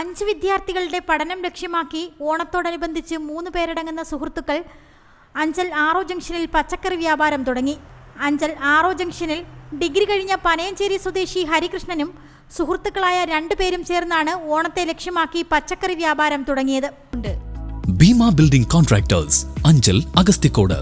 അഞ്ച് വിദ്യാർത്ഥികളുടെ പഠനം ലക്ഷ്യമാക്കി ഓണത്തോടനുബന്ധിച്ച് മൂന്ന് പേരടങ്ങുന്ന സുഹൃത്തുക്കൾ അഞ്ചൽ ആറോ ജംഗ്ഷനിൽ പച്ചക്കറി വ്യാപാരം തുടങ്ങി. അഞ്ചൽ ആറോ ജംഗ്ഷനിൽ ഡിഗ്രി കഴിഞ്ഞ പനയഞ്ചേരി സ്വദേശി ഹരികൃഷ്ണനും സുഹൃത്തുക്കളായ രണ്ടുപേരും ചേർന്നാണ് ഓണത്തെ ലക്ഷ്യമാക്കി പച്ചക്കറി വ്യാപാരം തുടങ്ങിയത്. ഭീമ ബിൽഡിംഗ് കോൺട്രാക്ടേഴ്സ് അഞ്ചൽ അഗസ്തിക്കോട്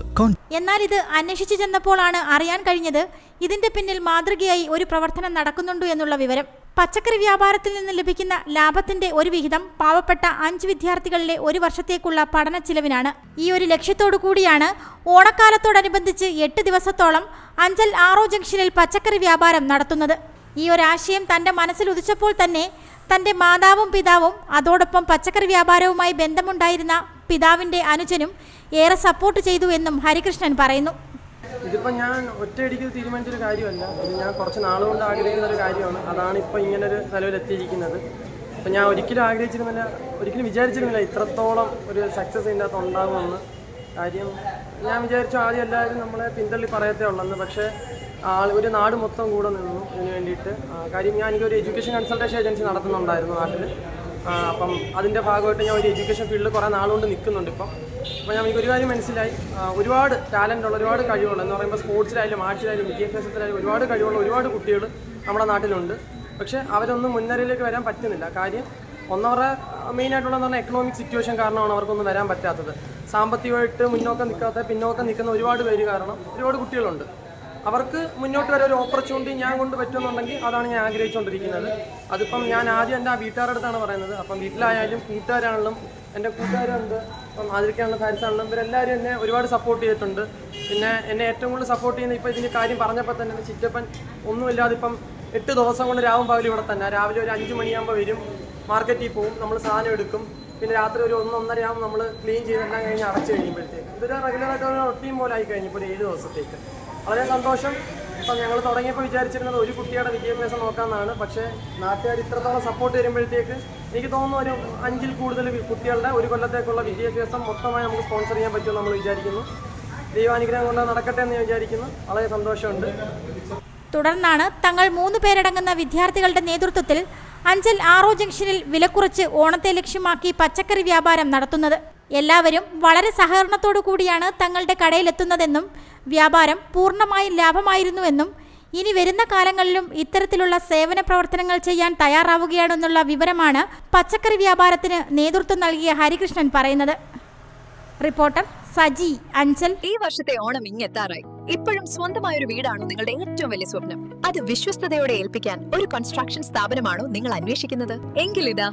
എന്നാൽ ഇത് അന്വേഷിച്ചു ചെന്നപ്പോഴാണ് അറിയാൻ കഴിഞ്ഞത് ഇതിന്റെ പിന്നിൽ മാതൃകയായി ഒരു പ്രവർത്തനം നടക്കുന്നുണ്ടോ എന്നുള്ള വിവരം. പച്ചക്കറി വ്യാപാരത്തിൽ നിന്ന് ലഭിക്കുന്ന ലാഭത്തിന്റെ ഒരു വിഹിതം പാവപ്പെട്ട അഞ്ച് വിദ്യാർത്ഥികളിലെ ഒരു വർഷത്തേക്കുള്ള പഠന ചിലവിനാണ്. ഈ ഒരു ലക്ഷ്യത്തോടു കൂടിയാണ് ഓണക്കാലത്തോടനുബന്ധിച്ച് എട്ട് ദിവസത്തോളം അഞ്ചൽ ആറോ ജംഗ്ഷനിൽ പച്ചക്കറി വ്യാപാരം നടത്തുന്നത്. ഈ ഒരു ആശയം തന്റെ മനസ്സിൽ ഉദിച്ചപ്പോൾ തന്നെ തന്റെ മാതാവും പിതാവും അതോടൊപ്പം പച്ചക്കറി വ്യാപാരവുമായി ബന്ധമുണ്ടായിരുന്ന പിതാവിന്റെ അനുജനും ഏറെ സപ്പോർട്ട് ചെയ്തു എന്നും ഹരികൃഷ്ണൻ പറയുന്നു. ഇതിപ്പോൾ ഞാൻ ഒറ്റയടിക്ക് തീരുമാനിച്ചൊരു കാര്യമല്ല. ഇത് ഞാൻ കുറച്ച് നാളുകൊണ്ട് ആഗ്രഹിക്കുന്ന ഒരു കാര്യമാണ്. അതാണ് ഇപ്പോൾ ഇങ്ങനൊരു നിലവിലെത്തിയിരിക്കുന്നത് അപ്പം ഞാൻ ഒരിക്കലും ആഗ്രഹിച്ചിരുന്നില്ല ഒരിക്കലും വിചാരിച്ചിരുന്നില്ല ഇത്രത്തോളം ഒരു സക്സസ് ഇതിന്റെ അകത്ത് ഉണ്ടാകുമെന്ന് കാര്യം ഞാൻ വിചാരിച്ചു ആദ്യം എല്ലാവരും നമ്മളെ പിന്തള്ളി പറയത്തേ ഉള്ളെന്ന്. പക്ഷേ ആൾ ഒരു നാട് മൊത്തം കൂടെ നിന്നു. ഇതിന് വേണ്ടിയിട്ട് കാര്യം ഞാൻ എനിക്കൊരു എഡ്യൂക്കേഷൻ കൺസൾട്ടേഷൻ ഏജൻസി നടത്തുന്നുണ്ടായിരുന്നു നാട്ടിൽ അപ്പം അതിന്റെ ഭാഗമായിട്ട് ഞാൻ ഒരു എഡ്യൂക്കേഷൻ ഫീൽഡിൽ കുറേ നാളുകൊണ്ട് നിൽക്കുന്നുണ്ട് ഇപ്പം. അപ്പോൾ ഞാൻ എനിക്ക് ഒരു കാര്യം മനസ്സിലായി. ഒരുപാട് ടാലന്റ് ഉള്ള ഒരുപാട് കഴിവുള്ള എന്ന് പറയുമ്പോൾ സ്പോർട്സിലായാലും ആർട്സിലായാലും വിദ്യാഭ്യാസത്തിലായാലും ഒരുപാട് കഴിവുള്ള ഒരുപാട് കുട്ടികൾ നമ്മുടെ നാട്ടിലുണ്ട്. പക്ഷേ അവരൊന്നും മുൻനിരയിലേക്ക് വരാൻ പറ്റുന്നില്ല. കാര്യം ഒന്നവരുടെ മെയിനായിട്ടുള്ളതെന്ന് പറഞ്ഞാൽ എക്കണോമിക് സിറ്റുവേഷൻ കാരണമാണ് അവർക്കൊന്നും വരാൻ പറ്റാത്തത്. സാമ്പത്തികമായിട്ട് മുന്നോക്കം നിൽക്കാത്ത പിന്നോക്കം നിൽക്കുന്ന ഒരുപാട് പേര് കാരണം ഒരുപാട് കുട്ടികളുണ്ട്. അവർക്ക് മുന്നോട്ട് വരെ ഒരു ഓപ്പർച്യൂണിറ്റി ഞാൻ കൊണ്ട് പറ്റുമെന്നുണ്ടെങ്കിൽ അതാണ് ഞാൻ ആഗ്രഹിച്ചുകൊണ്ടിരിക്കുന്നത്. അതിപ്പം ഞാൻ ആദ്യം എന്റെ ആ വീട്ടുകാരുടെ അടുത്താണ് പറയുന്നത്. അപ്പം വീട്ടിലായാലും കൂട്ടുകാരാണെങ്കിലും എന്റെ കൂട്ടുകാരുണ്ട്. അപ്പം ആതിരിക്കാനുള്ള ഫാൻസാണെങ്കിലും ഇവരെല്ലാവരും എന്നെ ഒരുപാട് സപ്പോർട്ട് ചെയ്തിട്ടുണ്ട്. പിന്നെ എന്നെ ഏറ്റവും കൂടുതൽ സപ്പോർട്ട് ചെയ്യുന്ന ഇപ്പോൾ ഇതിന്റെ കാര്യം പറഞ്ഞപ്പോൾ തന്നെ ചിറ്റപ്പൻ ഒന്നുമില്ലാതെ ഇപ്പം എട്ട് ദിവസം കൊണ്ട് രാവും പകലും ഇവിടെ തന്നെ. രാവിലെ ഒരു അഞ്ച് മണിയാകുമ്പോൾ വരും. മാർക്കറ്റിൽ പോകും നമ്മൾ സാധനം എടുക്കും. പിന്നെ രാത്രി ഒരു ഒന്ന് ഒന്നര ആകുമ്പോൾ നമ്മൾ ക്ലീൻ ചെയ്തെല്ലാം കഴിഞ്ഞ് അടച്ചു കഴിയുമ്പോഴത്തേക്ക്. ഇതൊരു റെഗുലറായിട്ട് ഒരു റൊട്ടീൻ പോലെ ആയി കഴിഞ്ഞപ്പോൾ ഒരു ഏഴ് ദിവസത്തേക്ക്. വളരെ സന്തോഷം. ഇപ്പം ഞങ്ങൾ തുടങ്ങിയപ്പോൾ വിചാരിച്ചിരുന്നത് ഒരു കുട്ടിയുടെ വിദ്യാഭ്യാസം നോക്കാമെന്നാണ് പക്ഷേ നാട്ടുകാർ ഇത്രത്തോളം സപ്പോർട്ട് വരുമ്പോഴത്തേക്ക് എനിക്ക് തോന്നുന്നു ഒരു അഞ്ചിൽ കൂടുതൽ കുട്ടികളുടെ ഒരു കൊല്ലത്തേക്കുള്ള വിദ്യാഭ്യാസം മൊത്തമായി നമുക്ക് സ്പോൺസർ ചെയ്യാൻ പറ്റുമെന്ന് നമ്മൾ വിചാരിക്കുന്നു. ദൈവാനുഗ്രഹം കൊണ്ട് നടക്കട്ടെ എന്ന് വിചാരിക്കുന്നു. വളരെ സന്തോഷമുണ്ട്. തുടർന്നാണ് തങ്ങൾ മൂന്ന് പേരടങ്ങുന്ന വിദ്യാർത്ഥികളുടെ നേതൃത്വത്തിൽ അഞ്ചൽ ആറോ ജംഗ്ഷനിൽ വിലക്കുറച്ച് ഓണത്തെ ലക്ഷ്യമാക്കി പച്ചക്കറി വ്യാപാരം നടത്തുന്നത്. എല്ലാവരും വളരെ സഹകരണത്തോടു കൂടിയാണ് തങ്ങളുടെ കടയിലെത്തുന്നതെന്നും വ്യാപാരം പൂർണമായും ലാഭമായിരുന്നുവെന്നും ഇനി വരുന്ന കാലങ്ങളിലും ഇത്തരത്തിലുള്ള സേവന പ്രവർത്തനങ്ങൾ ചെയ്യാൻ തയ്യാറാവുകയാണെന്നുള്ള വിവരമാണ് പച്ചക്കറി വ്യാപാരത്തിന് നേതൃത്വം നൽകിയ ഹരികൃഷ്ണൻ പറയുന്നത്. റിപ്പോർട്ടർ സജി അഞ്ചൽ. ഈ വർഷത്തെ ഓണം ഇങ്ങെത്താറായി. ഇപ്പോഴും സ്വന്തമായ ഒരു വീടാണോ നിങ്ങളുടെ ഏറ്റവും വലിയ സ്വപ്നം. അത് വിശ്വസ്തയോടെ ഏൽപ്പിക്കാൻ ഒരു കൺസ്ട്രക്ഷൻ സ്ഥാപനമാണോ നിങ്ങൾ അന്വേഷിക്കുന്നത്? എങ്കിലിതാ